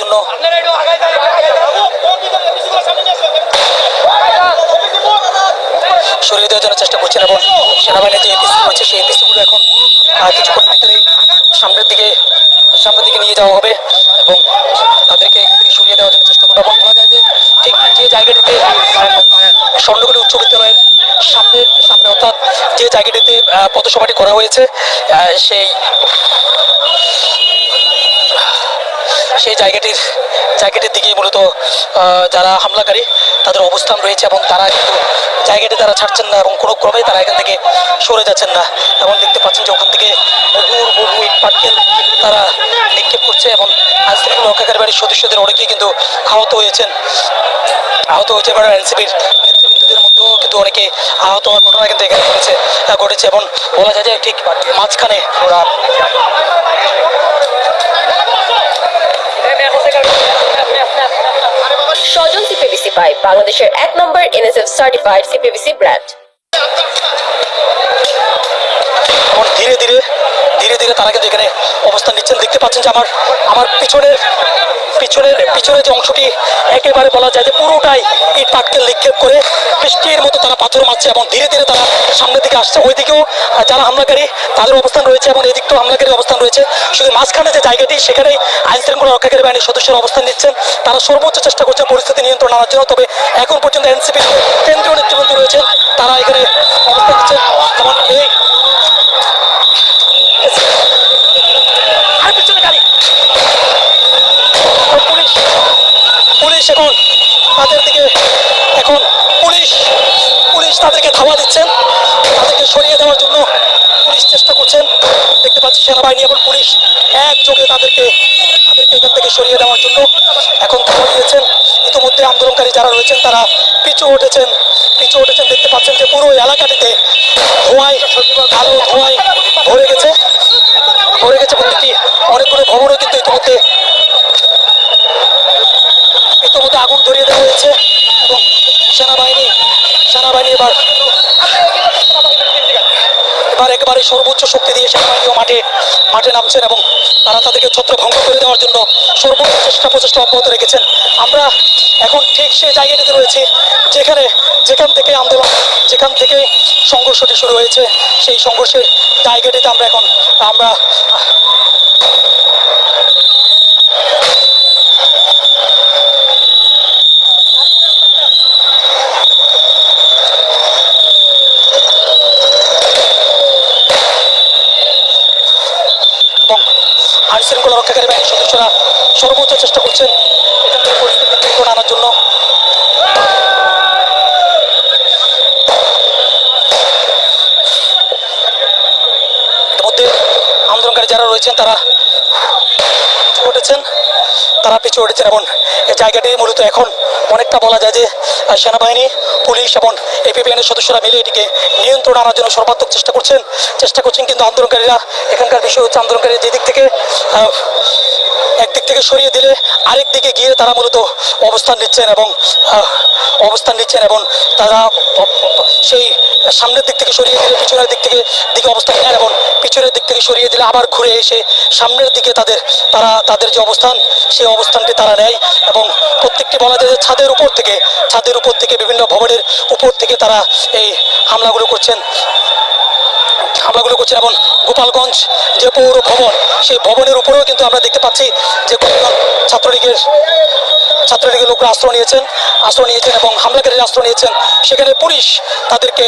জন্য সরিয়ে দেওয়ার জন্য চেষ্টা করছেন এবং সেনাবাহিনীর যে এপিসি রয়েছে, সেই এপিসিগুলো এখন কিছুক্ষণ ভিতরেই সামনের দিকে সামনের দিকে নিয়ে যাওয়া হবে এবং তাদেরকে সরিয়ে দেওয়ার জন্য চেষ্টা করব। এবং বলা যায় যে ঠিক যে জায়গাটিতে স্বর্ণগুলি উচ্চ বিদ্যালয়ের সামনে সামনে অর্থাৎ যে জায়গাটিতে পথসভাটি করা হয়েছে সেই সেই জায়গাটির জায়গাটির দিকেই মূলত যারা হামলাকারী, তাদের অবস্থান রয়েছে এবং তারা কিন্তু জায়গাটি তারা ছাড়ছেন না এবং কোনো ক্রমেই তারা এখান থেকে সরে যাচ্ছেন না। এবং দেখতে পাচ্ছেন যে ওখান থেকে বহুর বহু ইট পাটকেল তারা নিক্ষেপ করছে এবং আইনশৃঙ্খলা রক্ষাকারী বাড়ির সদস্যদের অনেকেই কিন্তু আহত হয়েছেন। আহত হয়েছে এবার এনসিপির নেতৃবৃন্দদের মধ্যেও কিন্তু অনেকে আহত হওয়ার ঘটনা কিন্তু এখানে ঘটেছে ঘটেছে এবং বলা যায় যে ঠিক মাঝখানে ওরা স্বজন সিপিবিসি পাই বাংলাদেশের এক নম্বর এনএসএফ সার্টিফাইড সিপিবিসি ব্র্যান্ড ধীরে ধীরে ধীরে তারা কিন্তু এখানে অবস্থান নিচ্ছেন, দেখতে পাচ্ছেন যে আমার আমার পিছনের পিছনের পিছনের যে অংশটি, একেবারে বলা যায় যে পুরোটাই ইট পাটকেল নিক্ষেপ করে বৃষ্টির মতো তারা পাথর মারছে এবং ধীরে ধীরে তারা সামনের দিকে আসছে। ওইদিকেও যারা হামলাকারী, তাদের অবস্থান রয়েছে এবং এদিকটাও হামলাকারীর অবস্থান রয়েছে। শুধু মাঝখানে যে জায়গাটি, সেখানেই আইন শৃঙ্খলা রক্ষাকারী বাহিনীর সদস্যরা অবস্থান নিচ্ছেন। তারা সর্বোচ্চ চেষ্টা করছে পরিস্থিতি নিয়ন্ত্রণ আনার জন্য, তবে এখন পর্যন্ত এনসিপির কেন্দ্রীয় নেতৃবৃন্দ রয়েছেন। তারা এখানে অবস্থান নিচ্ছেন যেমন এই আর পিছনে গাড়ি আর পুলিশ এখন তাদের দিকে এখন পুলিশ পুলিশ তাদেরকে ধাওয়া দিচ্ছেন। তাদেরকে সরিয়ে দেওয়ার জন্য পুলিশ চেষ্টা করছেন। দেখতে পাচ্ছি সেনাবাহিনী এবং পুলিশ একযোগে তাদেরকে তাদেরকে এখান থেকে সরিয়ে দেওয়ার জন্য এখন ধাওয়া দিয়েছেন। ইতিমধ্যে আন্দোলনকারী যারা রয়েছেন, তারা পিছু উঠেছেন পিছু উঠেছেন দেখতে পাচ্ছেন যে পুরো এলাকাটিতে ধোঁয়ায় কালো ধোঁয়ায় ভরে গেছে ভরে গেছে প্রতিটি অনেকগুলো ভবনও কিন্তু ইতিমধ্যে ইতিমধ্যে আগুন ধরিয়ে দেওয়া হয়েছে এবং সেনাবাহিনী সেনাবাহিনী এবার এবার একেবারে সর্বোচ্চ শক্তি দিয়ে সেনাবাহিনীও মাঠে মাঠে নামছেন এবং তারা তাদেরকে ছত্রভঙ্গ করে দেওয়ার জন্য সর্বোচ্চ চেষ্টা, প্রচেষ্টা অব্যাহত রেখেছেন। আমরা এখন ঠিক সেই জায়গাটিতে রয়েছি যেখানে, যেখান থেকে আন্দোলন, যেখান থেকে সংঘর্ষটি শুরু হয়েছে, সেই সংঘর্ষের জায়গাটিতে আমরা এখন, আমরা এবং আইন রক্ষাকারী বাহিনীর সদস্যরা সর্বোচ্চ চেষ্টা করছেন এখানকার পরিস্থিতি নিয়ন্ত্রণ আনার জন্য। আন্দোলনকারী যারা রয়েছেন, তারা উঠেছেন তারা পিছু উঠেছেন এবং এই জায়গাটি মূলত এখন অনেকটা বলা যায় যে সেনাবাহিনী, পুলিশ এবং এপিপিএনের সদস্যরা মিলে এটিকে নিয়ন্ত্রণ আনার জন্য সর্বাত্মক চেষ্টা করছেন। চেষ্টা করছেন কিন্তু আন্দোলনকারীরা, এখানকার বিষয় হচ্ছে আন্দোলনকারী যেদিক থেকে একদিক থেকে সরিয়ে দিলে আরেক দিকে গিয়ে তারা মূলত অবস্থান নিচ্ছেন এবং অবস্থান নিচ্ছেন এবং তারা, সেই সামনের দিক থেকে সরিয়ে দিলে পিছনের দিক থেকে দিকে অবস্থান নেন পিছনের দিক থেকে সরিয়ে দিলে আবার ঘুরে এসে সামনের দিকে তাদের, তারা, তাদের যে অবস্থান সেই অবস্থানটি তারা নেয় এবং প্রত্যেকটি বলা যায় যে ছাদের উপর থেকে, ছাদের উপর থেকে বিভিন্ন ভবনের উপর থেকে তারা এই হামলাগুলো করছেন। হামলাগুলো করছেন এবং গোপালগঞ্জ যে পৌর ভবন, সেই ভবনের উপরেও কিন্তু আমরা দেখতে পাচ্ছি যে কয়েকজন ছাত্রলীগের ছাত্রলীগের লোকরা আশ্রয় নিয়েছেন আশ্রয় নিয়েছেন এবং হামলাকারীরা আশ্রয় নিয়েছেন। সেখানে পুলিশ তাদেরকে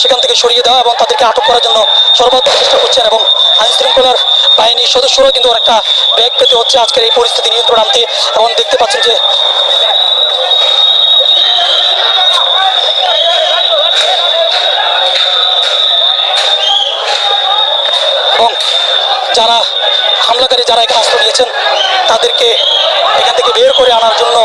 সেখান থেকে সরিয়ে দেওয়া এবং তাদেরকে আটক করার জন্য সর্বাত্মক চেষ্টা করছেন এবং আইন শৃঙ্খলার বাহিনীর সদস্যরাও কিন্তু অনেকটা ব্যাগ পেতে হচ্ছে। আজকের এই পরিস্থিতি নিয়ন্ত্রণ আনতে এবং দেখতে পাচ্ছেন যে যারা এখানে অস্ত্র নিয়েছেন তাদেরকে এখান থেকে বের করে আনার জন্য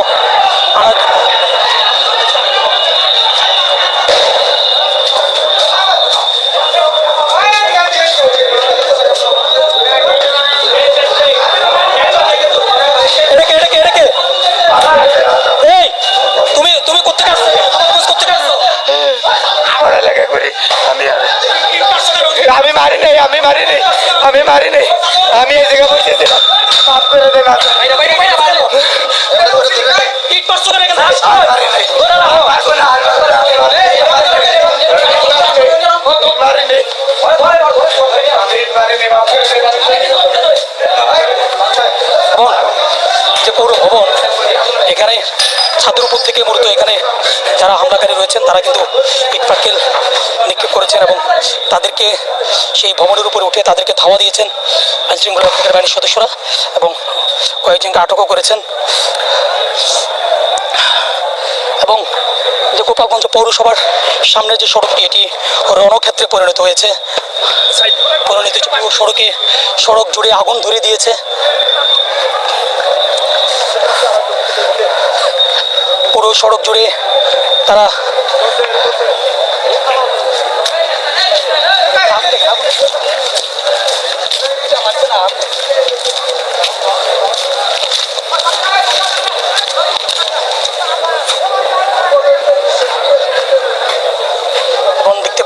আমি মারিনি আমি মারি জায়গায় বসেছিলাম। মাফ করে দেন আচ্ছা। মারিনি। মারবো না, আর মারবো না, আমি মারিনি। আমি মারিনি, মাফ করে দেন। যে পৌর ভবন এখানে ছাদের উপর থেকে মূলত এখানে যারা হামলাকারী রয়েছেন তারা কিন্তু ইট পাটকেল নিক্ষেপ করেছেন এবং তাদেরকে সেই ভবনের উপরে উঠে তাদেরকে ধাওয়া দিয়েছেন আইনশৃঙ্খলা রক্ষাকারী বাহিনীর সদস্যরা এবং কয়েকজনকে আটকও করেছেন। এবং যে গোপালগঞ্জ পৌরসভার সামনে যে সড়কটি, এটি রণক্ষেত্রে পরিণত হয়েছে। পরিণত হয়েছে পুরো সড়কে সড়ক জুড়ে আগুন ধরিয়ে দিয়েছে। পুরো সড়ক জুড়ে তারা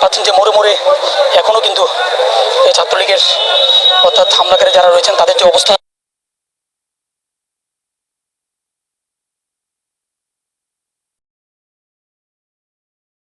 পাচ্ছেন যে মোড়ে মোড়ে এখনও কিন্তু এই ছাত্রলীগের অর্থাৎ হামলাকারী যারা রয়েছেন, তাদের যে অবস্থা